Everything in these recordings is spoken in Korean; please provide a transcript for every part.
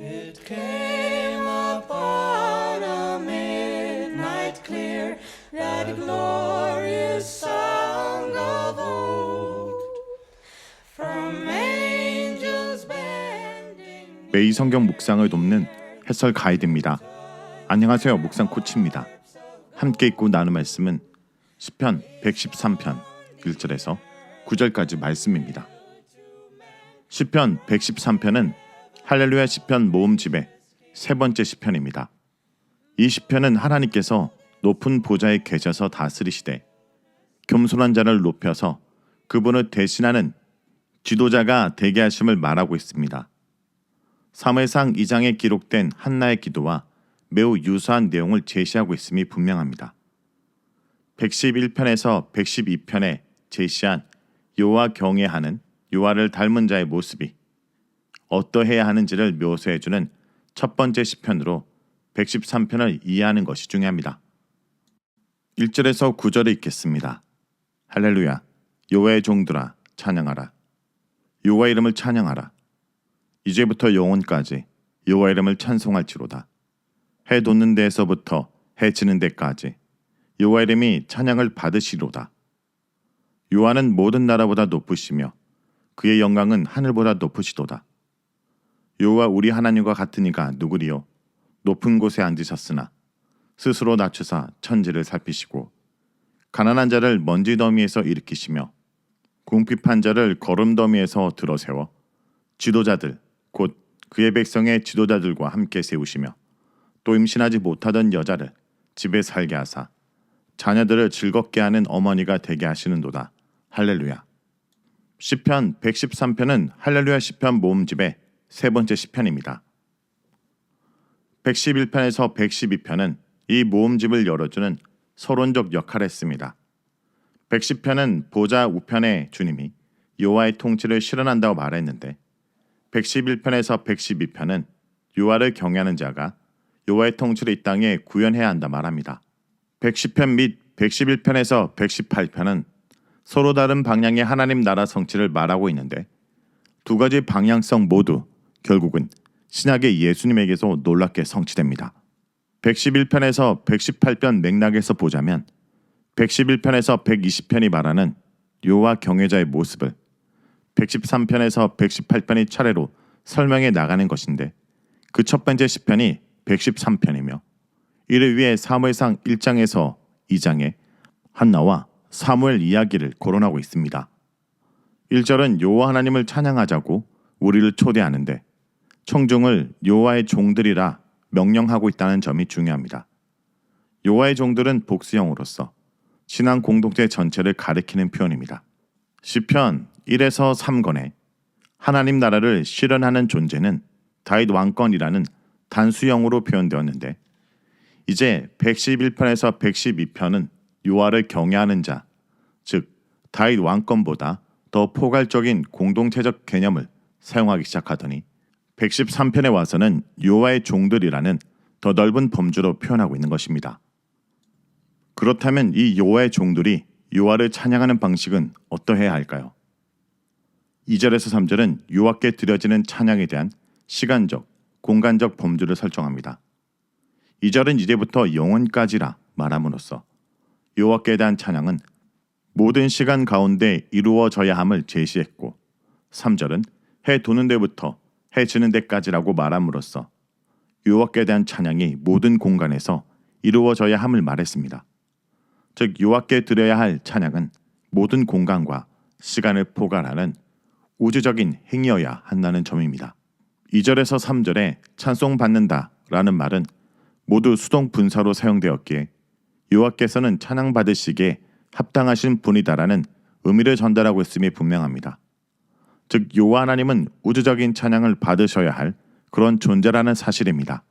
It came upon a midnight clear, that glorious song of old. From angels bending. 매일 성경 묵상을 돕는 해설 가이드입니다. 안녕하세요. 묵상 코치입니다. 함께 읽고 나눈 말씀은 시편 113편 1절에서 9절까지 말씀입니다. 시편 113편은 할렐루야 시편 모음집의 세 번째 시편입니다. 이 시편은 하나님께서 높은 보좌에 계셔서 다스리시되 겸손한 자를 높여서 그분을 대신하는 지도자가 되게 하심을 말하고 있습니다. 사무엘상 2장에 기록된 한나의 기도와 매우 유사한 내용을 제시하고 있음이 분명합니다. 111편에서 112편에 제시한 요와 경외하는 요하를 닮은 자의 모습이 어떠해야 하는지를 묘사해 주는 첫 번째 시편으로 113편을 이해하는 것이 중요합니다. 1절에서 9절을 읽겠습니다. 할렐루야 요의 종들아 찬양하라 요와 이름을 찬양하라 이제부터 영원까지 여호와 이름을 찬송할지로다. 해 돋는 데에서부터 해 지는 데까지 여호와 이름이 찬양을 받으시로다. 요한은 모든 나라보다 높으시며 그의 영광은 하늘보다 높으시도다. 여호와 우리 하나님과 같으니가 누구리요? 높은 곳에 앉으셨으나 스스로 낮추사 천지를 살피시고 가난한 자를 먼지 더미에서 일으키시며 궁핍한 자를 거름 더미에서 들어 세워 지도자들 곧 그의 백성의 지도자들과 함께 세우시며 또 임신하지 못하던 여자를 집에 살게 하사 자녀들을 즐겁게 하는 어머니가 되게 하시는도다. 할렐루야. 시편 113편은 할렐루야 시편 모음집의 세 번째 시편입니다. 111편에서 112편은 이 모음집을 열어주는 서론적 역할을 했습니다. 110편은 보좌 우편의 주님이 여호와의 통치를 실현한다고 말했는데 111편에서 112편은 요하를 경외하는 자가 여호와의 통치를 이 땅에 구현해야 한다 말합니다. 110편 및 111편에서 118편은 서로 다른 방향의 하나님 나라 성취를 말하고 있는데 두 가지 방향성 모두 결국은 신약의 예수님에게서 놀랍게 성취됩니다. 111편에서 118편 맥락에서 보자면 111편에서 120편이 말하는 요와 경외자의 모습을 113편에서 118편이 차례로 설명해 나가는 것인데 그 첫 번째 시편이 113편이며 이를 위해 사무엘상 1장에서 2장에 한나와 사무엘 이야기를 거론하고 있습니다. 1절은 여호와 하나님을 찬양하자고 우리를 초대하는데 청중을 여호와의 종들이라 명령하고 있다는 점이 중요합니다. 여호와의 종들은 복수형으로서 신앙 공동체 전체를 가리키는 표현입니다. 시편 1에서 3권에 하나님 나라를 실현하는 존재는 다윗 왕권이라는 단수형으로 표현되었는데 이제 111편에서 112편은 요하를 경외하는 자, 즉 다윗 왕권보다 더 포괄적인 공동체적 개념을 사용하기 시작하더니 113편에 와서는 요하의 종들이라는 더 넓은 범주로 표현하고 있는 것입니다. 그렇다면 이 요하의 종들이 요하를 찬양하는 방식은 어떠해야 할까요? 2절에서 3절은 요하께 드려지는 찬양에 대한 시간적, 공간적 범주를 설정합니다. 2절은 이제부터 영원까지라 말함으로써 여호와께 대한 찬양은 모든 시간 가운데 이루어져야 함을 제시했고 3절은 해 도는 데부터 해 지는 데까지라고 말함으로써 여호와께 대한 찬양이 모든 공간에서 이루어져야 함을 말했습니다. 즉 여호와께 드려야 할 찬양은 모든 공간과 시간을 포괄하는 우주적인 행위여야 한다는 점입니다. 2절에서 3절에 찬송 받는다 라는 말은 모두 수동 분사로 사용되었기에 여호와께서는 찬양 받으시기에 합당하신 분이다라는 의미를 전달하고 있음이 분명합니다. 즉 여호와 하나님은 우주적인 찬양을 받으셔야 할 그런 존재라는 사실입니다.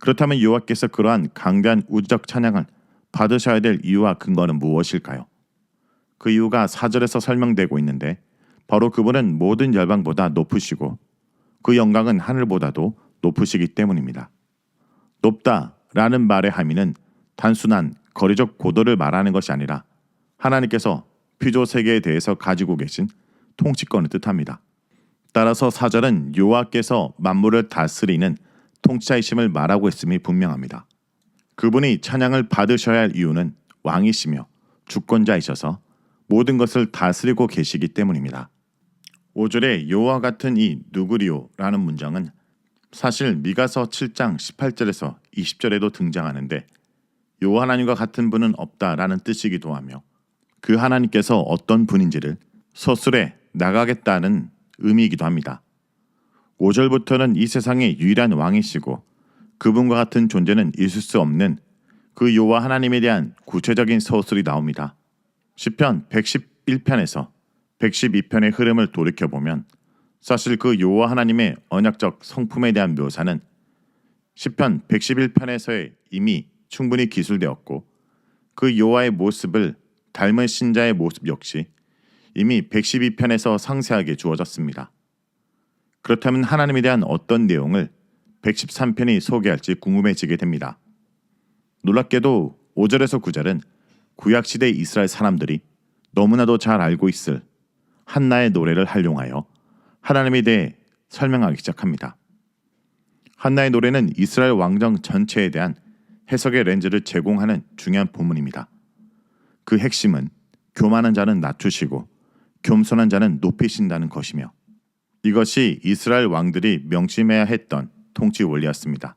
그렇다면 여호와께서 그러한 강대한 우주적 찬양을 받으셔야 될 이유와 근거는 무엇일까요? 그 이유가 4절에서 설명되고 있는데 바로 그분은 모든 열방보다 높으시고 그 영광은 하늘보다도 높으시기 때문입니다. 높다라는 말의 함의는 단순한 거리적 고도를 말하는 것이 아니라 하나님께서 피조 세계에 대해서 가지고 계신 통치권을 뜻합니다. 따라서 사절은 여호와께서 만물을 다스리는 통치자이심을 말하고 있음이 분명합니다. 그분이 찬양을 받으셔야 할 이유는 왕이시며 주권자이셔서 모든 것을 다스리고 계시기 때문입니다. 5절에 여호와 같은 이 누구리오라는 문장은 사실 미가서 7장 18절에서 20절에도 등장하는데 여호와 하나님과 같은 분은 없다라는 뜻이기도 하며 그 하나님께서 어떤 분인지를 서술해 나가겠다는 의미이기도 합니다. 5절부터는 이 세상의 유일한 왕이시고 그분과 같은 존재는 있을 수 없는 그 여호와 하나님에 대한 구체적인 서술이 나옵니다. 시편 111편에서 112편의 흐름을 돌이켜 보면 사실 그 여호와 하나님의 언약적 성품에 대한 묘사는 시편 111편에서의 이미 충분히 기술되었고 그 여호와의 모습을 닮은 신자의 모습 역시 이미 112편에서 상세하게 주어졌습니다. 그렇다면 하나님에 대한 어떤 내용을 113편이 소개할지 궁금해지게 됩니다. 놀랍게도 5절에서 9절은 구약 시대 이스라엘 사람들이 너무나도 잘 알고 있을 한나의 노래를 활용하여 하나님에 대해 설명하기 시작합니다. 한나의 노래는 이스라엘 왕정 전체에 대한 해석의 렌즈를 제공하는 중요한 본문입니다. 그 핵심은 교만한 자는 낮추시고 겸손한 자는 높이신다는 것이며 이것이 이스라엘 왕들이 명심해야 했던 통치 원리였습니다.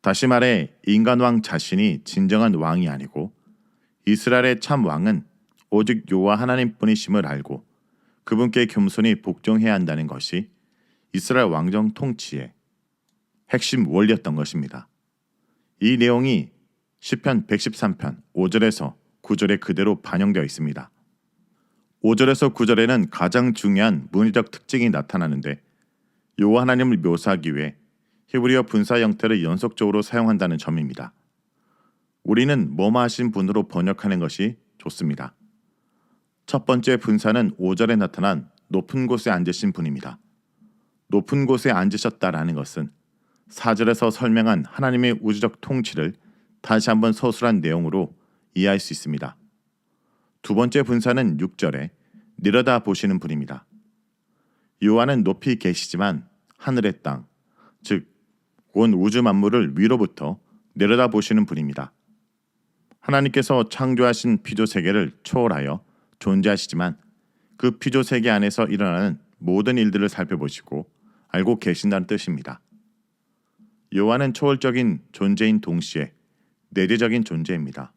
다시 말해 인간 왕 자신이 진정한 왕이 아니고 이스라엘의 참 왕은 오직 여호와 하나님뿐이심을 알고 그분께 겸손히 복종해야 한다는 것이 이스라엘 왕정 통치의 핵심 원리였던 것입니다. 이 내용이 시편 113편 5절에서 9절에 그대로 반영되어 있습니다. 5절에서 9절에는 가장 중요한 문의적 특징이 나타나는데 여호와 하나님을 묘사하기 위해 히브리어 분사 형태를 연속적으로 사용한다는 점입니다. 우리는 뭐뭐하신 분으로 번역하는 것이 좋습니다. 첫 번째 분사는 5절에 나타난 높은 곳에 앉으신 분입니다. 높은 곳에 앉으셨다라는 것은 4절에서 설명한 하나님의 우주적 통치를 다시 한번 서술한 내용으로 이해할 수 있습니다. 두 번째 분사는 6절에 내려다 보시는 분입니다. 요한은 높이 계시지만 하늘의 땅, 즉 온 우주 만물을 위로부터 내려다 보시는 분입니다. 하나님께서 창조하신 피조 세계를 초월하여 존재하시지만 그 피조 세계 안에서 일어나는 모든 일들을 살펴보시고 알고 계신다는 뜻입니다. 요한은 초월적인 존재인 동시에 내재적인 존재입니다.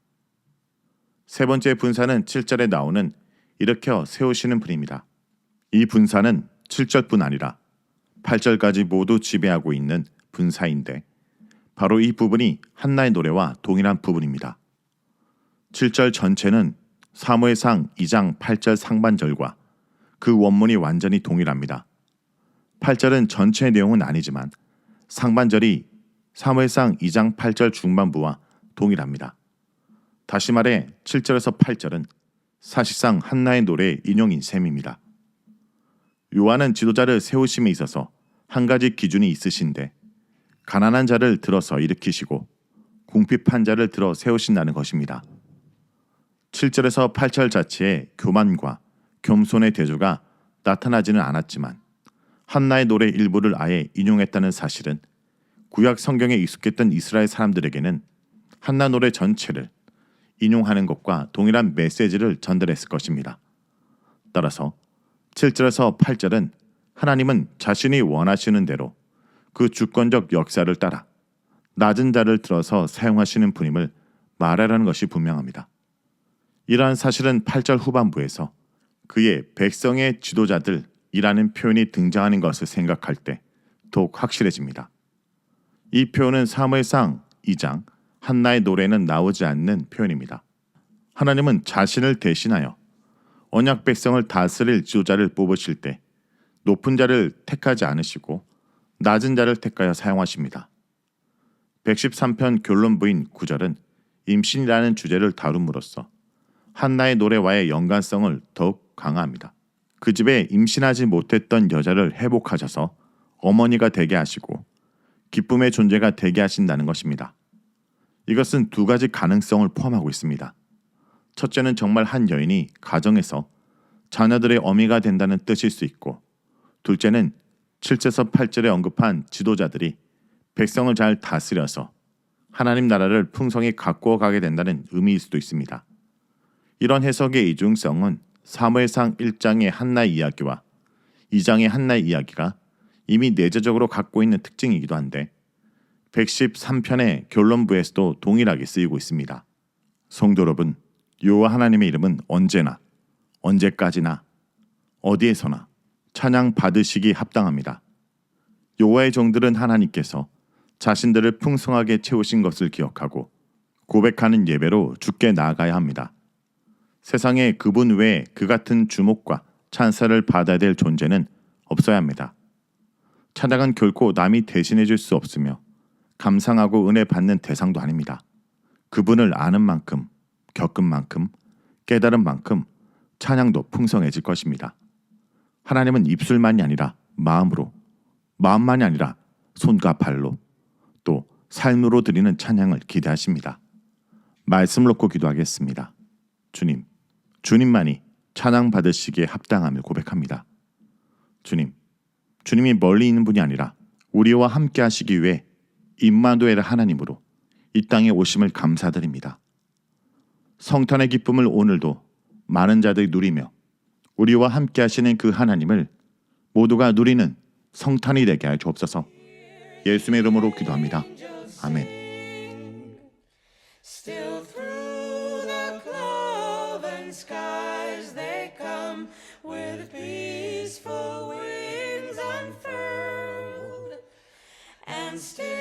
세 번째 분사는 7절에 나오는 일으켜 세우시는 분입니다. 이 분사는 7절뿐 아니라 8절까지 모두 지배하고 있는 분사인데 바로 이 부분이 한나의 노래와 동일한 부분입니다. 7절 전체는 사무엘상 2장 8절 상반절과 그 원문이 완전히 동일합니다. 8절은 전체 내용은 아니지만 상반절이 사무엘상 2장 8절 중반부와 동일합니다. 다시 말해 7절에서 8절은 사실상 한나의 노래의 인용인 셈입니다. 요한은 지도자를 세우심에 있어서 한 가지 기준이 있으신데 가난한 자를 들어서 일으키시고 궁핍한 자를 들어 세우신다는 것입니다. 7절에서 8절 자체에 교만과 겸손의 대조가 나타나지는 않았지만 한나의 노래 일부를 아예 인용했다는 사실은 구약 성경에 익숙했던 이스라엘 사람들에게는 한나 노래 전체를 인용하는 것과 동일한 메시지를 전달했을 것입니다. 따라서 7절에서 8절은 하나님은 자신이 원하시는 대로 그 주권적 역사를 따라 낮은 자를 들어서 사용하시는 분임을 말하라는 것이 분명합니다. 이러한 사실은 8절 후반부에서 그의 백성의 지도자들이라는 표현이 등장하는 것을 생각할 때 더욱 확실해집니다. 이 표현은 사무엘상 2장 한나의 노래는 나오지 않는 표현입니다. 하나님은 자신을 대신하여 언약 백성을 다스릴 지도자를 뽑으실 때 높은 자를 택하지 않으시고 낮은 자를 택하여 사용하십니다. 113편 결론부인 9절은 임신이라는 주제를 다룸으로써 한나의 노래와의 연관성을 더욱 강화합니다. 그 집에 임신하지 못했던 여자를 회복하셔서 어머니가 되게 하시고 기쁨의 존재가 되게 하신다는 것입니다. 이것은 두 가지 가능성을 포함하고 있습니다. 첫째는 정말 한 여인이 가정에서 자녀들의 어미가 된다는 뜻일 수 있고 둘째는 7절에서 8절에 언급한 지도자들이 백성을 잘 다스려서 하나님 나라를 풍성히 가꾸어 가게 된다는 의미일 수도 있습니다. 이런 해석의 이중성은 사무엘상 1장의 한나의 이야기와 2장의 한나의 이야기가 이미 내재적으로 갖고 있는 특징이기도 한데 113편의 결론부에서도 동일하게 쓰이고 있습니다. 성도 여러분, 여호와 하나님의 이름은 언제나 언제까지나 어디에서나 찬양 받으시기 합당합니다. 여호와의 종들은 하나님께서 자신들을 풍성하게 채우신 것을 기억하고 고백하는 예배로 주께 나아가야 합니다. 세상에 그분 외에 그 같은 주목과 찬사를 받아야 될 존재는 없어야 합니다. 찬양은 결코 남이 대신해 줄 수 없으며 감상하고 은혜 받는 대상도 아닙니다. 그분을 아는 만큼, 겪은 만큼, 깨달은 만큼 찬양도 풍성해질 것입니다. 하나님은 입술만이 아니라 마음으로, 마음만이 아니라 손과 발로, 또 삶으로 드리는 찬양을 기대하십니다. 말씀 놓고 기도하겠습니다. 주님, 주님만이 찬양 받으시기에 합당함을 고백합니다. 주님, 주님이 멀리 있는 분이 아니라 우리와 함께 하시기 위해 임마누엘 하나님으로 이 땅에 오심을 감사드립니다. 성탄의 기쁨을 오늘도 많은 자들이 누리며 우리와 함께 하시는 그 하나님을 모두가 누리는 성탄이 되게 하여 주옵소서. 예수님의 이름으로 기도합니다. 아멘. Still